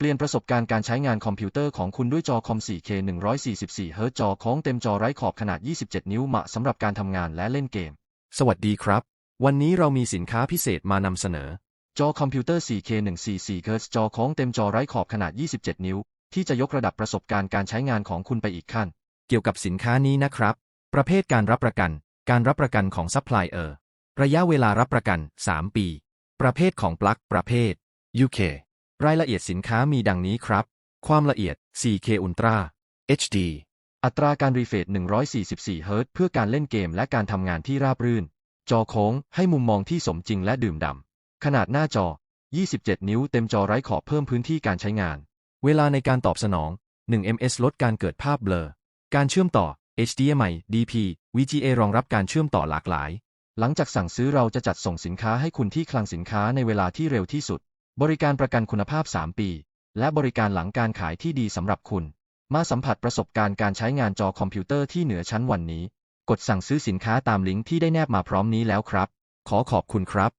เปลี่ยนประสบการณ์การใช้งานคอมพิวเตอร์ของคุณด้วยจอคอม 4K 144 Hz จอโค้งเต็มจอไร้ขอบขนาด 27 นิ้วเหมาะสำหรับการทำงานและเล่นเกม สวัสดีครับ วันนี้เรามีสินค้าพิเศษมานำเสนอ จอคอมพิวเตอร์ 4K 144 Hz จอโค้งเต็มจอไร้ขอบขนาด 27 นิ้ว ที่จะยกระดับประสบการณ์การใช้งานของคุณไปอีกขั้น เกี่ยวกับสินค้านี้นะครับ ประเภทการรับประกัน การรับประกันของซัพพลายเออร์ ระยะเวลารับประกัน 3 ปี ประเภทของปลั๊กประเภท UK รายละเอียดสินค้ามีดังนี้ครับ ความละเอียด 4K Ultra HD อัตราการรีเฟรช144 Hz เพื่อการเล่นเกมและการทำงานที่ราบรื่น จอโค้งให้มุมมองที่สมจริงและดื่มด่ำขนาดหน้าจอ 27 นิ้วเต็มจอไร้ขอบเพิ่มพื้นที่การใช้งาน เวลาในการตอบสนอง 1 ms ลดการเกิดภาพเบลอ การเชื่อมต่อ HDMI DP VGA รองรับการเชื่อมต่อหลากหลาย หลังจากสั่งซื้อเราจะจัดส่งสินค้าให้คุณที่คลังสินค้าในเวลาที่เร็วที่สุด บริการประกันคุณภาพ 3 ปี และบริการหลังการขายที่ดีสำหรับคุณ มาสัมผัสประสบการณ์การใช้งานจอคอมพิวเตอร์ที่เหนือชั้นวันนี้ กดสั่งซื้อสินค้าตามลิงก์ที่ได้แนบมาพร้อมนี้แล้วครับ ขอขอบคุณครับ